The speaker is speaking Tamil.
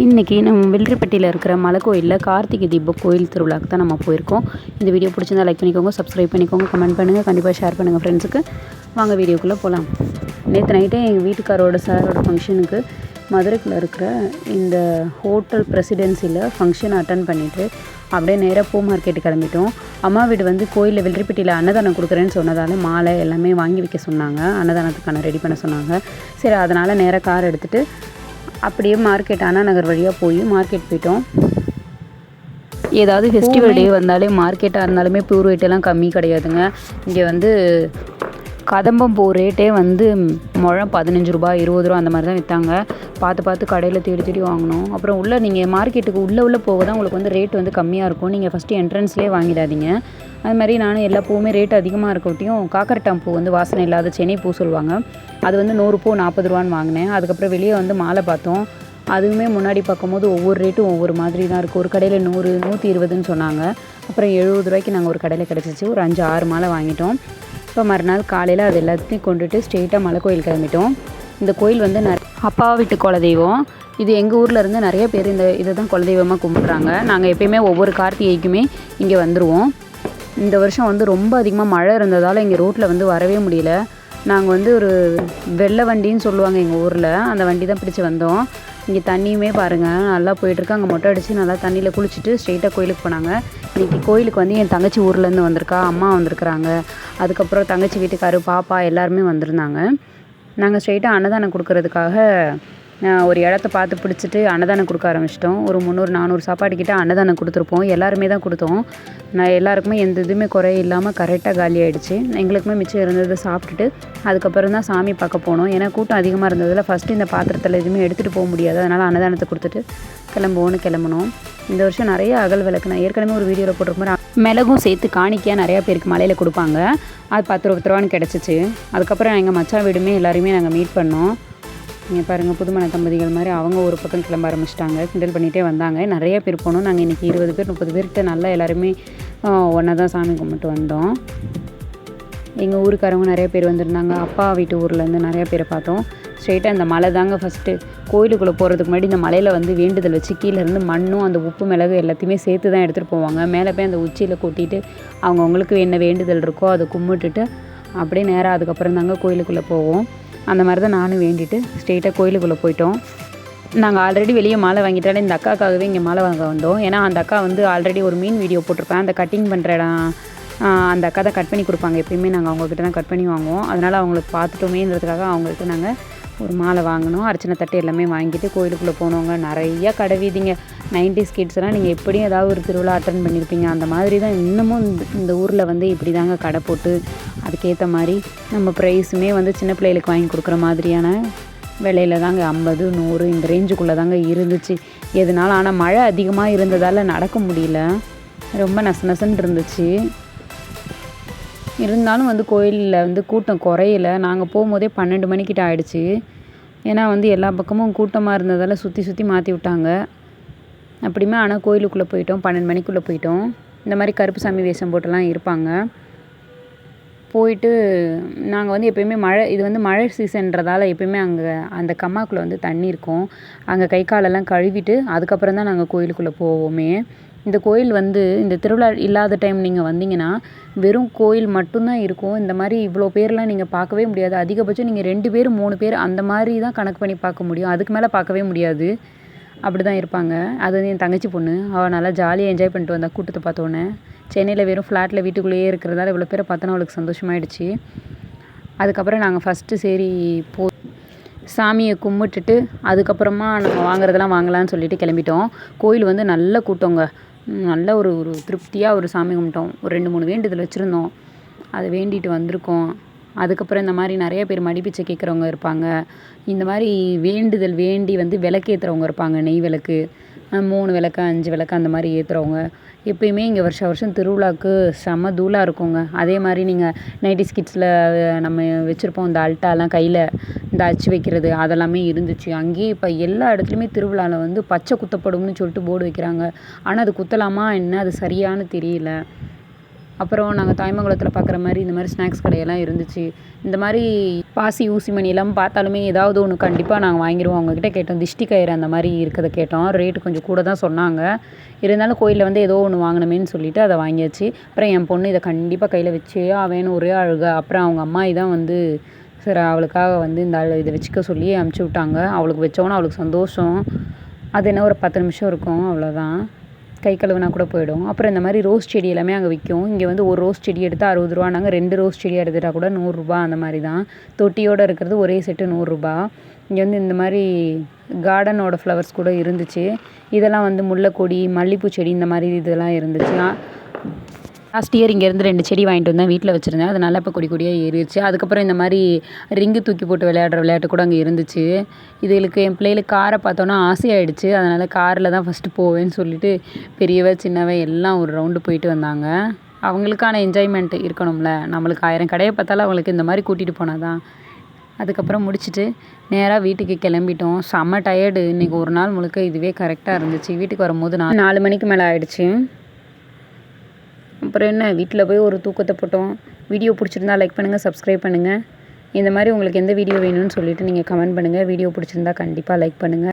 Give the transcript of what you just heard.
இன்றைக்கி நம்ம வெள்ளரிப்பட்டியில் இருக்கிற மலை கோயிலில் கார்த்திகை தீப கோயில் திருவிழாக்கு தான் நம்ம போயிருக்கோம். இந்த வீடியோ பிடிச்சிருந்தா லைக் பண்ணிக்கோங்க சப்ஸ்கிரைப் பண்ணிக்கோங்க கமெண்ட் பண்ணுங்கள் கண்டிப்பாக ஷேர் பண்ணுங்கள் ஃப்ரெண்ட்ஸுக்கு வாங்க வீடியோக்குள்ளே போகலாம் நேற்று நைட்டே எங்கள் வீட்டுக்காரோட சாரோட ஃபங்க்ஷனுக்கு மதுரைக்குள்ள இருக்கிற இந்த ஹோட்டல் பிரசிடென்சியில் ஃபங்க்ஷன் அட்டன் பண்ணிவிட்டு அப்படியே நேராக பூ மார்க்கெட்டு கிளம்பிட்டோம். அம்மா வீடு வந்து கோயிலில் வெள்ளிப்பட்டியில் அன்னதானம் கொடுக்குறேன்னு சொன்னதால் மாலை எல்லாமே வாங்கி வைக்க சொன்னாங்க. அன்னதானத்துக்கான ரெடி பண்ண சொன்னாங்க. சரி அதனால் நேராக கார் எடுத்துகிட்டு அப்படியே மார்க்கெட் அண்ணா நகர் வழியாக போய் மார்க்கெட் போயிட்டோம். ஏதாவது ஃபெஸ்டிவல் டே வந்தாலே மார்க்கெட்டாக இருந்தாலுமே பூ ரேட்டெல்லாம் கம்மி கிடையாதுங்க. இங்கே வந்து கதம்பம் பூ ரேட்டே வந்து முழம் பதினஞ்சு ரூபா இருபது ரூபா அந்த மாதிரி தான் விற்றாங்க பார்த்து பார்த்து கடையில் தேடி தேடி வாங்கினோம். அப்புறம் உள்ளே நீங்கள் மார்க்கெட்டுக்கு உள்ளே உள்ளே போக தான் உங்களுக்கு வந்து ரேட் வந்து கம்மியாக இருக்கும். நீங்கள் ஃபஸ்ட்டு என்ட்ரன்ஸ்லேயே வாங்கிடாதீங்க. அது மாதிரி நானும் எல்லா பூவுமே ரேட் அதிகமாக இருக்கட்டியும் காக்கரட்டாம் பூ வந்து வாசனை இல்லாத சென்னை பூ சொல்லுவாங்க. அது வந்து நூறு பூ நாற்பது ரூபான்னு வாங்கினேன். அதுக்கப்புறம் வெளியே வந்து மாலை பார்த்தோம். அதுவுமே முன்னாடி பார்க்கும்போது ஒவ்வொரு ரேட்டும் ஒவ்வொரு மாதிரி தான் இருக்குது ஒரு கடையில் நூறு நூற்றி இருபதுன்னு சொன்னாங்க. அப்புறம் எழுபது ரூபாய்க்கு நாங்கள் ஒரு கடையில் கிடச்சிச்சு. ஒரு அஞ்சு ஆறு மாலை வாங்கிட்டோம். இப்போ மறுநாள் காலையில் அது எல்லாத்தையும் கொண்டுட்டு ஸ்ட்ரெயிட்டாக மலை கோயில் கிளம்பிட்டோம். இந்த கோயில் வந்து ந அப்பா வீட்டு குலதெய்வம். இது எங்கள் ஊரில் இருந்து நிறைய பேர் இந்த இதை தான் குலதெய்வமாக கும்பிட்றாங்க. நாங்கள் எப்பயுமே ஒவ்வொரு கார்த்திகைக்குமே இங்கே வந்துடுவோம் இந்த வருஷம் வந்து ரொம்ப அதிகமாக மழை இருந்ததால் இங்கே ரோட்டில் வந்து வரவே முடியல. நாங்கள் வந்து ஒரு வெள்ளை வண்டின்னு சொல்லுவாங்க எங்கள் ஊரில். அந்த வண்டி தான் பிடிச்சி வந்தோம். இங்கே தண்ணியுமே பாருங்கள் நல்லா போயிட்டுருக்கு. அங்கே மொட்டை அடித்து நல்லா தண்ணியில் குளிச்சுட்டு ஸ்ட்ரெயிட்டாக கோயிலுக்கு போனாங்க. இன்றைக்கி கோயிலுக்கு வந்து என் தங்கச்சி ஊர்லேருந்து வந்திருக்கா. அம்மா வந்திருக்குறாங்க. அதுக்கப்புறம் தங்கச்சி வீட்டுக்காரு பாப்பா எல்லாருமே வந்திருந்தாங்க. நாங்கள் ஸ்ட்ரெயிட்டாக அன்னதானம் கொடுக்கறதுக்காக ஒரு இடத்த பார்த்து பிடிச்சிட்டு அன்னதானம் கொடுக்க ஆரம்பிச்சிட்டோம். ஒரு முந்நூறு நானூறு சாப்பாடு கிட்ட அன்னதானம் கொடுத்துருப்போம். எல்லாருமே தான் கொடுத்தோம். நான் எல்லாருக்குமே எந்த இதுவுமே குறை இல்லாமல் கரெக்டாக காலி ஆகிடுச்சு எங்களுக்குமே மிச்சம் இருந்ததை சாப்பிட்டுட்டு அதுக்கப்புறம் தான் சாமி பார்க்க போனோம். ஏன்னா கூட்டம் அதிகமாக இருந்ததில் ஃபஸ்ட்டு இந்த பாத்திரத்தில் எதுவுமே எடுத்துகிட்டு போக முடியாது. அதனால் அன்னதானத்தை கொடுத்துட்டு கிளம்புவோன்னு கிளம்பணும் இந்த வருஷம் நிறைய அகல் விளக்கு நான் ஏற்கனவே ஒரு வீடியோவில் போட்டிருப்பேன் மிளகும் சேர்த்து காணிக்கையாக நிறையா பேருக்கு மலையில் கொடுப்பாங்க. அது பத்து ரூபா ரூபான்னு கிடச்சிச்சு. அதுக்கப்புறம் எங்கள் மச்சான் வீடுமே எல்லாருமே நாங்கள் மீட் பண்ணோம். நீங்கள் பாருங்கள் புதுமண தம்பதிகள் மாதிரி அவங்க ஒரு பக்கம் கிளம்ப ஆரம்பிச்சிட்டாங்க. கிண்டல் பண்ணிகிட்டே வந்தாங்க. நிறைய பேர் போனோம். நாங்கள் இன்றைக்கி இருபது பேர் முப்பது பேர்கிட்ட நல்லா எல்லாருமே ஒன்றா தான் சாமி கும்பிட்டு வந்தோம். எங்கள் ஊருக்காரவங்க நிறைய பேர் வந்திருந்தாங்க. அப்பா வீட்டு ஊர்லேருந்து நிறைய பேரை பார்த்தோம். ஸ்ட்ரெயிட்டாக இந்த மலை தாங்க ஃபஸ்ட்டு கோயிலுக்குள்ளே போகிறதுக்கு முன்னாடி இந்த மலையில் வந்து வேண்டுதல் வச்சு கீழேருந்து மண்ணும் அந்த உப்பு மிளகு எல்லாத்தையுமே சேர்த்து தான் எடுத்துகிட்டு போவாங்க. மேலே போய் அந்த உச்சியில் கொட்டிட்டு அவங்கவுங்களுக்கு என்ன வேண்டுதல் இருக்கோ அதை கும்பிட்டுட்டு அப்படியே நேராக அதுக்கப்புறம் தாங்க கோயிலுக்குள்ளே போவோம். அந்த மாதிரி தான் நானும் வேண்டிட்டு ஸ்ட்ரெயிட்டாக கோயிலுக்குள்ளே போயிட்டோம். நாங்கள் ஆல்ரெடி வெளியே மாலை வாங்கிட்டாலே இந்த அக்காக்காகவே இங்கே மாலை வாங்க வந்தோம். ஏன்னா அந்த அக்கா வந்து ஆல்ரெடி ஒரு மீன் வீடியோ போட்டிருப்பேன் அந்த கட்டிங் பண்ணுற இடம் அந்த அக்கா தான் கட் பண்ணி கொடுப்பாங்க. எப்பயுமே நாங்கள் அவங்கக்கிட்ட தான் கட் பண்ணி வாங்குவோம். அதனால் அவங்களுக்கு பார்த்துட்டோமேன்றதுக்காக அவங்கள்ட்ட நாங்கள் ஒரு மாலை வாங்கினோம் அர்ச்சனை தட்டு எல்லாமே வாங்கிட்டு கோயிலுக்குள்ளே போனவங்க நிறைய கடை வீதிங்க. நைன்டிஸ் கிட்ஸ்லாம் நீங்கள் எப்படியும் ஏதாவது ஒரு திருவிழா அட்டன் பண்ணியிருப்பீங்க அந்த மாதிரி தான் இன்னமும் இந்த இந்த ஊரில் வந்து இப்படி தாங்க கடை போட்டு அதுக்கேற்ற மாதிரி நம்ம ப்ரைஸுமே வந்து சின்ன பிள்ளைகளுக்கு வாங்கி கொடுக்குற மாதிரியான விலையில தாங்க ஐம்பது நூறு இந்த ரேஞ்சுக்குள்ளே தாங்க இருந்துச்சு. எதனால? ஆனால் மழை அதிகமாக இருந்ததால் நடக்க முடியல. ரொம்ப நச நசன்னு இருந்துச்சு. இருந்தாலும் வந்து கோயிலில் வந்து கூட்டம் குறையல. நாங்கள் போகும்போதே பன்னெண்டு மணிக்கிட்ட ஆகிடுச்சி ஏன்னா வந்து எல்லா பக்கமும் கூட்டமாக இருந்ததால் சுற்றி சுற்றி மாற்றி விட்டாங்க. அப்படியுமே ஆனால் கோயிலுக்குள்ளே போயிட்டோம். பன்னெண்டு மணிக்குள்ளே போயிட்டோம். இந்த மாதிரி கருப்பு சாமி வேஷம் போட்டுலாம் இருப்பாங்க. போயிட்டு நாங்கள் வந்து எப்பயுமே மழை இது வந்து மழை சீசன்றதால எப்பயுமே அங்கே அந்த கம்மாக்குள்ளே வந்து தண்ணி இருக்கும். அங்கே கை காலெல்லாம் கழுவிட்டு அதுக்கப்புறம் தான் நாங்கள் கோயிலுக்குள்ளே போவோமே. இந்த கோயில் வந்து இந்த திருவிழா இல்லாத டைம் நீங்கள் வந்தீங்கன்னா வெறும் கோயில் மட்டும்தான் இருக்கும். இந்த மாதிரி இவ்வளோ பேர்லாம் நீங்கள் பார்க்கவே முடியாது. அதிகபட்சம் நீங்கள் ரெண்டு பேர் மூணு பேர் அந்த மாதிரி தான் கணக்கு பண்ணி பார்க்க முடியும். அதுக்கு மேலே பார்க்கவே முடியாது. அப்படி தான் இருப்பாங்க. அது வந்து என் தங்கச்சி பொண்ணு. அவள் நல்லா ஜாலியாக என்ஜாய் பண்ணிட்டு வந்தா கூட்டத்தை பார்த்தோன்னே. சென்னையில் வெறும் ஃப்ளாட்டில் வீட்டுக்குள்ளேயே இருக்கிறதால இவ்வளோ பேரை பார்த்தோன்னா அவளுக்கு சந்தோஷமாயிடுச்சு. அதுக்கப்புறம் நாங்கள் ஃபஸ்ட்டு சரி போ சாமியை கும்பிட்டுட்டு அதுக்கப்புறமா நம்ம வாங்குறதெல்லாம் வாங்கலாம்னு சொல்லிட்டு கிளம்பிட்டோம். கோயில் வந்து நல்ல கூட்டங்க. நல்ல ஒரு ஒரு திருப்தியாக ஒரு சாமி கும்பிட்டோம். ஒரு ரெண்டு மூணு வேண்டுதல் வச்சுருந்தோம். அதை வேண்டிட்டு வந்திருக்கோம். அதுக்கப்புறம் இந்த மாதிரி நிறைய பேர் மடிப்பிச்சை கேட்குறவங்க இருப்பாங்க. இந்த மாதிரி வேண்டுதல் வேண்டி வந்து விளக்கேற்றுறவங்க இருப்பாங்க நெய் விளக்கு. மூணு விளக்கு அஞ்சு விளக்கு அந்த மாதிரி ஏற்றுறவங்க எப்பயுமே இங்கே வருஷம் வருஷம் திருவிழாவுக்கு செம தூளாக இருக்குங்க. அதே மாதிரி நீங்கள் நைன்டிஸ் ஸ்கிட்ஸில் நம்ம வச்சுருப்போம் இந்த அல்ட்டாலாம் கையில் இந்த அச்சு வைக்கிறது அதெல்லாமே இருந்துச்சு. அங்கேயே இப்போ எல்லா இடத்துலையுமே திருவிழாவில் வந்து பச்சை குத்தப்படும்னு சொல்லிட்டு போர்டு வைக்கிறாங்க. ஆனால் அது குத்தலாமா? என்ன? அது சரியான்னு தெரியல. அப்புறம் நாங்கள் தாய்மங்கலத்தில் பார்க்குற மாதிரி இந்த மாதிரி ஸ்நாக்ஸ் கடையெல்லாம் இருந்துச்சு. இந்த மாதிரி பாசி ஊசி மணி எல்லாம் பார்த்தாலுமே ஏதாவது ஒன்று கண்டிப்பாக நாங்கள் வாங்கிடுவோம் அவங்கக்கிட்ட கேட்டோம். திஷ்டி கயிறு அந்த மாதிரி இருக்கிறத கேட்டோம். ரேட்டு கொஞ்சம் கூட தான் சொன்னாங்க. இருந்தாலும் கோயிலில் வந்து ஏதோ ஒன்று வாங்கினமேன்னு சொல்லிட்டு அதை வாங்கியாச்சு. அப்புறம் என் பொண்ணு இதை கண்டிப்பாக கையில் வச்சே அவன் ஒரே அழுக. அப்புறம் அவங்க அம்மா இதான் வந்து சரி அவளுக்காக வந்து இந்த இதை வச்சுக்க சொல்லி அமுச்சு விட்டாங்க. அவளுக்கு வச்சோன்னா அவளுக்கு சந்தோஷம். அது என்ன ஒரு பத்து நிமிஷம் இருக்கும். அவ்வளோதான் கை கழுவுனா கூட போயிடும். அப்புறம் இந்த மாதிரி ரோஸ் செடி எல்லாமே அங்கே விற்கும் இங்கே வந்து ஒரு ரோஸ் செடி எடுத்தால் அறுபது ரூபா. நாங்கள் ரெண்டு ரோஸ் செடி எடுத்துட்டால் கூட நூறுரூபா அந்த மாதிரி தான். தொட்டியோடு இருக்கிறது ஒரே செட்டு நூறுரூபா இங்கே வந்து இந்த மாதிரி கார்டனோட ஃப்ளவர்ஸ் கூட இருந்துச்சு. இதெல்லாம் வந்து முல்லைக்கொடி மல்லிகைப்பூ செடி இந்த மாதிரி இதெல்லாம் இருந்துச்சு லாஸ்ட் இயர் இங்கேருந்து ரெண்டு செடி வாங்கிட்டு வந்தேன். வீட்டில் வச்சுருந்தேன். அது நல்லா இப்போ கொடி கொடியாக ஏறிடுச்சு. அதுக்கப்புறம் இந்த மாதிரி ரிங்கு தூக்கி போட்டு விளையாடுற விளையாட்டு கூட அங்கே இருந்துச்சு. இதுகளுக்கு என் பிள்ளைகளுக்கு காரை பார்த்தோன்னா ஆசையாயிடுச்சு. அதனால் காரில் தான் ஃபஸ்ட்டு போவேன்னு சொல்லிட்டு பெரியவ சின்னவ எல்லாம் ஒரு ரவுண்டு போயிட்டு வந்தாங்க. அவங்களுக்கான என்ஜாய்மெண்ட் இருக்கணும்ல. நம்மளுக்கு ஆயிரம் கடையை பார்த்தாலும் அவங்களுக்கு இந்த மாதிரி கூட்டிகிட்டு போனால் தான் அதுக்கப்புறம் முடிச்சுட்டு நேராக வீட்டுக்கு கிளம்பிட்டோம். செம்ம டயர்டு இன்றைக்கி ஒரு நாள் முழுக்க இதுவே கரெக்டாக இருந்துச்சு. வீட்டுக்கு வரும்போது நான் நாலு மணிக்கு மேலே ஆயிடுச்சு. அப்புறம் என்ன வீட்டில் போய் ஒரு தூக்கத்தை போட்டோம். வீடியோ பிடிச்சிருந்தா லைக் பண்ணுங்கள் சப்ஸ்கிரைப் பண்ணுங்கள் இந்த மாதிரி உங்களுக்கு எந்த வீடியோ வேணும்னு சொல்லிவிட்டு நீங்கள் கமெண்ட் பண்ணுங்கள் வீடியோ பிடிச்சிருந்தா கண்டிப்பாக லைக் பண்ணுங்கள்